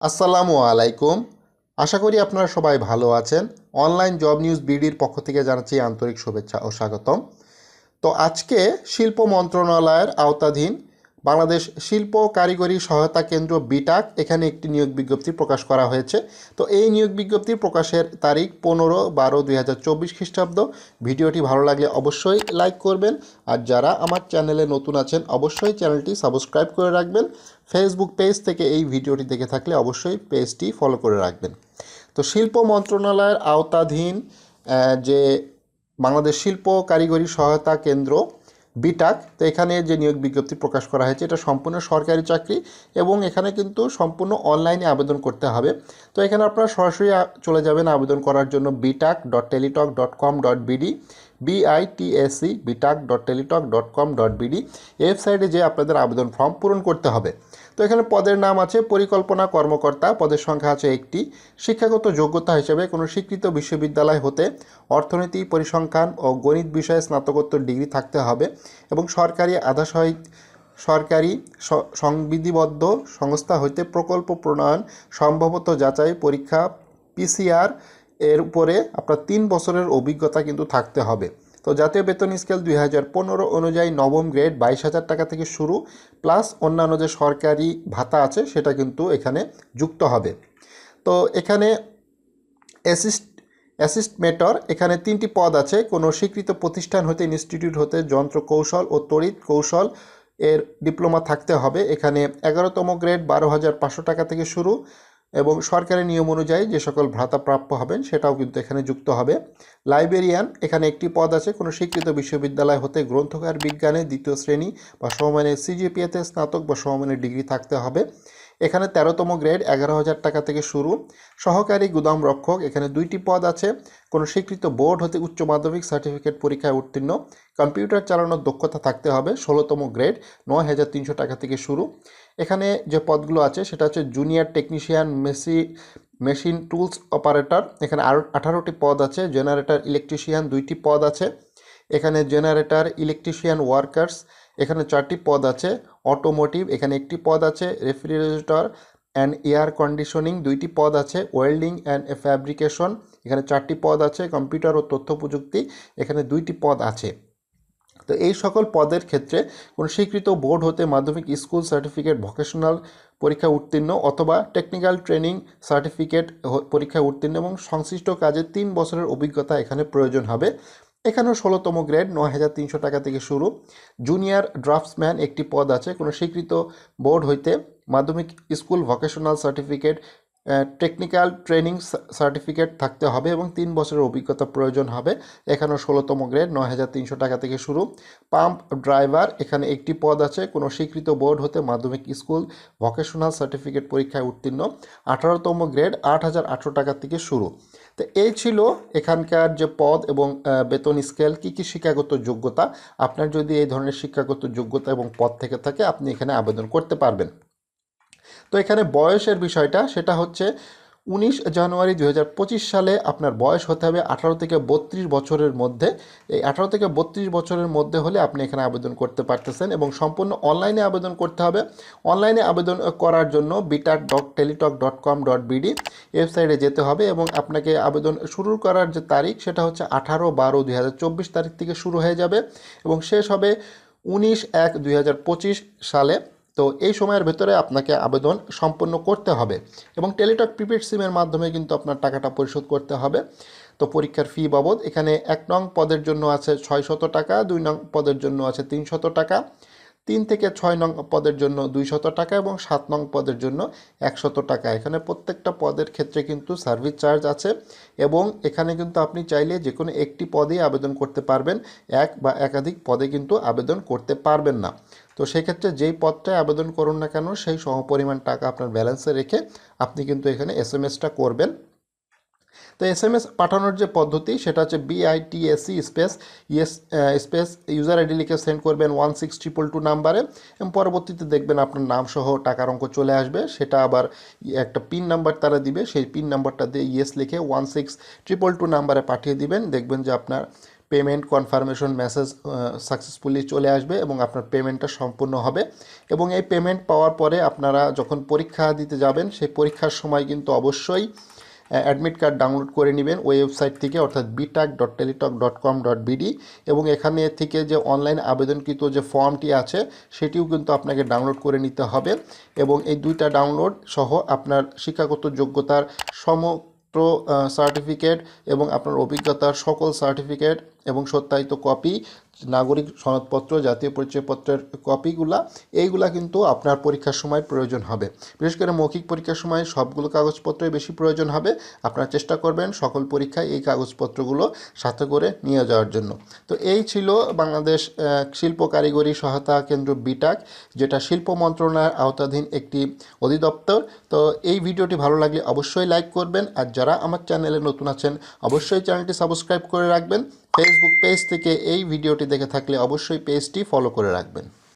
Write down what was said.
আসসালামু আলাইকুম। আশা করি আপনারা সবাই ভালো আছেন। অনলাইন জব নিউজ বিডির পক্ষ থেকে জানাচ্ছি আন্তরিক শুভেচ্ছা ও স্বাগতম। তো আজকে শিল্প মন্ত্রণালয়ের আওতাধীন বাংলাদেশ শিল্প কারিগরি সহায়তা কেন্দ্র বিটাক, এখানে একটি নিয়োগ বিজ্ঞপ্তি প্রকাশ করা হয়েছে। তো এই নিয়োগ বিজ্ঞপ্তি প্রকাশের তারিখ পনেরো বারো দুই হাজার খ্রিস্টাব্দ। ভিডিওটি ভালো লাগলে অবশ্যই লাইক করবেন। আর যারা আমার চ্যানেলে নতুন আছেন, অবশ্যই চ্যানেলটি সাবস্ক্রাইব করে রাখবেন। ফেসবুক পেজ থেকে এই ভিডিওটি দেখে থাকলে অবশ্যই পেজটি ফলো করে রাখবেন। তো শিল্প মন্ত্রণালয়ের আওতাধীন যে বাংলাদেশ শিল্প কারিগরি সহায়তা কেন্দ্র বিটাক, তো এখানে যে নিয়োগ বিজ্ঞপ্তি প্রকাশ করা হয়েছে, এটা সম্পূর্ণ সরকারি চাকরি এবং এখানে কিন্তু সম্পূর্ণ অনলাইনে আবেদন করতে হবে। তো এখানে আপনারা সরাসরি চলে যাবেন আবেদন করার জন্য BITAC dot Teletalk dot com dot BD. BITSC BITAC dot Teletalk dot com dot BD ওয়েবসাইটে যে আপনাদের আবেদন ফর্ম পূরণ করতে হবে। তো এখানে পদের নাম আছে, পরিকল্পনা কর্মকর্তা, পদের সংখ্যা আছে একটি। শিক্ষাগত যোগ্যতা হিসেবে কোনো স্বীকৃত বিশ্ববিদ্যালয় হতে অর্থনীতি, পরিসংখ্যান ও গণিত বিষয়ে স্নাতকোত্তর ডিগ্রি থাকতে হবে এবং সরকারি আধা সহায়িক, সরকারি সংবিধিবদ্ধ সংস্থা হইতে প্রকল্প প্রণয়ন সম্ভবত যাচাই, পরীক্ষা পিসিআর এর উপরে আপনার তিন বছরের অভিজ্ঞতা কিন্তু থাকতে হবে। তো জাতীয় বেতন স্কেল দুই হাজার পনেরো অনুযায়ী নবম গ্রেড বাইশ হাজার টাকা থেকে শুরু, প্লাস অন্যান্য যে সরকারি ভাতা আছে সেটা কিন্তু এখানে যুক্ত হবে। তো এখানে অ্যাসিস্ট অ্যাসিস্টমেটর এখানে তিনটি পদ আছে। কোনো স্বীকৃত প্রতিষ্ঠান হতে ইনস্টিটিউট হতে যন্ত্র কৌশল ও তড়িৎ কৌশল এর ডিপ্লোমা থাকতে হবে। এখানে এগারোতম গ্রেড বারো হাজার পাঁচশো টাকা থেকে শুরু এবং সরকারি নিয়ম অনুযায়ী যে সকল ভ্রাতা প্রাপ্য হবেন, সেটাও কিন্তু এখানে যুক্ত হবে। লাইব্রেরিয়ান, এখানে একটি পদ আছে, কোনো স্বীকৃত বিশ্ববিদ্যালয় হতে গ্রন্থকার বিজ্ঞানে দ্বিতীয় শ্রেণি বা সমমানের সিজিপিএতে স্নাতক বা সমমানের ডিগ্রি থাকতে হবে। এখানে তেরোতম গ্রেড, এগারো হাজার টাকা থেকে শুরু। সহকারী গুদাম রক্ষক, এখানে দুইটি পদ আছে। কোনো স্বীকৃত বোর্ড হতে উচ্চ মাধ্যমিক সার্টিফিকেট পরীক্ষায় উত্তীর্ণ। কম্পিউটার চালানোর দক্ষতা থাকতে হবে, ষোলোতম গ্রেড, নয় হাজার তিনশো টাকা থেকে শুরু। এখানে যে পদগুলো আছে, সেটা হচ্ছে জুনিয়র টেকনিশিয়ান, মেসি, মেশিন টুলস অপারেটর। এখানে আরও আঠারোটি পদ আছে, জেনারেটর, ইলেকট্রিশিয়ান, দুইটি পদ আছে। এখানে জেনারেটর, ইলেকট্রিশিয়ান ওয়ার্কার্স এখানে চারটি পদ আছে অটোমোটিভ এখানে একটি পদ আছে রেফ্রিজারেটর অ্যান্ড এয়ার কন্ডিশনিং দুইটি পদ আছে ওয়েল্ডিং অ্যান্ড ফ্যাব্রিকেশন এখানে চারটি পদ আছে কম্পিউটার ও তথ্য প্রযুক্তি, এখানে দুইটি পদ আছে। তো এই সকল পদের ক্ষেত্রে কোনো স্বীকৃত বোর্ড হতে মাধ্যমিক স্কুল সার্টিফিকেট ভোকেশনাল পরীক্ষা উত্তীর্ণ অথবা টেকনিক্যাল ট্রেনিং সার্টিফিকেট পরীক্ষায় উত্তীর্ণ এবং সংশ্লিষ্ট কাজে তিন বছরের অভিজ্ঞতা এখানে প্রয়োজন হবে। এখানেও ষোলোতম গ্রেড নয় হাজার তিনশো টাকা থেকে শুরু। জুনিয়র ড্রাফটসম্যান একটি পদ আছে, কোনো স্বীকৃত বোর্ড হইতে মাধ্যমিক school vocational certificate technical training certificate থাকতে হবে এবং তিন বছরের অভিজ্ঞতা প্রয়োজন হবে। এখানেও ষোলোতম গ্রেড নয় হাজার তিনশো টাকা থেকে শুরু। পাম্প ড্রাইভার, এখানে একটি পদ আছে, কোনো স্বীকৃত বোর্ড হতে মাধ্যমিক স্কুল ভোকেশনাল সার্টিফিকেট পরীক্ষায় উত্তীর্ণ। আঠারোতম গ্রেড, আট হাজার আটশো টাকা থেকে শুরু। তো এই ছিল এখানকার যে পদ এবং বেতন স্কেল, কি কি শিক্ষাগত যোগ্যতা। আপনার যদি এই ধরনের শিক্ষাগত যোগ্যতা এবং পদ থেকে থাকে, আপনি এখানে আবেদন করতে পারবেন। তো এখানে বয়সের বিষয়টা, সেটা হচ্ছে উনিশ জানুয়ারি দু হাজার পঁচিশ সালে আপনার বয়স হতে হবে আঠারো থেকে বত্রিশ বছরের মধ্যে। এই আঠারো থেকে বত্রিশ বছরের মধ্যে হলে আপনি এখানে আবেদন করতে পারতেছেন এবং সম্পূর্ণ অনলাইনে আবেদন করতে হবে। অনলাইনে আবেদন করার জন্য BITAC dot Teletalk dot com dot BD ওয়েবসাইটে যেতে হবে এবং আপনাকে আবেদন শুরু করার যে তারিখ সেটা হচ্ছে আঠারো বারো দুই তারিখ থেকে শুরু হয়ে যাবে এবং শেষ হবে উনিশ এক দুই সালে। তো এই সময়ের ভেতরে আপনাকে আবেদন সম্পন্ন করতে হবে এবং টেলিটক প্রিপেড সিমের মাধ্যমে কিন্তু আপনার টাকাটা পরিশোধ করতে হবে। তো পরীক্ষার ফি বাবদ এখানে এক নং পদের জন্য আছে ছয়শত টাকা, দুই নং পদের জন্য আছে তিনশত টাকা। তিন থেকে ছয় নং পদের জন্য দুই শত টাকা এবং সাত নং পদের জন্য একশত টাকা। এখানে প্রত্যেকটা পদের ক্ষেত্রে কিন্তু সার্ভিস চার্জ আছে এবং এখানে কিন্তু আপনি চাইলে যে কোনো একটি পদেই আবেদন করতে পারবেন। এক বা একাধিক পদে কিন্তু আবেদন করতে পারবেন না। তো সেক্ষেত্রে যেই পদটায় আবেদন করুন না কেন, সেই সমপরিমাণ টাকা আপনার ব্যালেন্সে রেখে আপনি কিন্তু এখানে এস করবেন। তো এস এম এস পাঠানোর যে পদ্ধতি, সেটা হচ্ছে BITSC space ES space user ID লিখে সেন্ড করবেন ওয়ান সিক্স ট্রিপল টু নাম্বারে এবং পরবর্তীতে দেখবেন আপনার নাম সহ টাকার অঙ্ক চলে আসবে। সেটা আবার একটা পিন নাম্বার তারা দিবে, সেই পিন নাম্বারটা দিয়ে ইয়েস লিখে ওয়ান সিক্স ট্রিপল টু নাম্বারে পাঠিয়ে দিবেন। দেখবেন যে আপনার পেমেন্ট কনফার্মেশন মেসেজ সাকসেসফুলি চলে আসবে এবং আপনার পেমেন্টটা সম্পূর্ণ হবে। এবং এই পেমেন্ট পাওয়ার পরে আপনারা যখন পরীক্ষা দিতে যাবেন, সেই পরীক্ষার সময় কিন্তু অবশ্যই অ্যাডমিট কার্ড ডাউনলোড করে নেবেন ওই ওয়েবসাইট থেকে, অর্থাৎ BITAC dot Teletalk dot com dot BD এবং এখানে থেকে যে অনলাইন আবেদনকৃত যে ফর্মটি আছে, সেটিও কিন্তু আপনাকে ডাউনলোড করে নিতে হবে এবং এই দুইটা ডাউনলোড সহ আপনার শিক্ষাগত যোগ্যতার সমগ্র সার্টিফিকেট এবং আপনার অভিজ্ঞতার সকল সার্টিফিকেট এবং সত্যায়িত কপি নাগরিক সনদপত্র, জাতীয় পরিচয়পত্রের কপিগুলা, এইগুলা কিন্তু আপনার পরীক্ষার সময় প্রয়োজন হবে। বিশেষ করে মৌখিক পরীক্ষার সময় সবগুলো কাগজপত্রই বেশি প্রয়োজন হবে। আপনারা চেষ্টা করবেন সকল পরীক্ষায় এই কাগজপত্রগুলো সাথে করে নিয়ে যাওয়ার জন্য। তো এই ছিল বাংলাদেশ শিল্প কারিগরি সহায়তা কেন্দ্র বিটাক, যেটা শিল্প মন্ত্রণালয়ের আওতাধীন একটি অধিদপ্তর। তো এই ভিডিওটি ভালো লাগলে অবশ্যই লাইক করবেন। আর যারা আমার চ্যানেলে নতুন আছেন, অবশ্যই চ্যানেলটি সাবস্ক্রাইব করে রাখবেন। ফেসবুক পেজ থেকে এই ভিডিওটি দেখে থাকলে অবশ্যই পেজটি ফলো করে রাখবেন।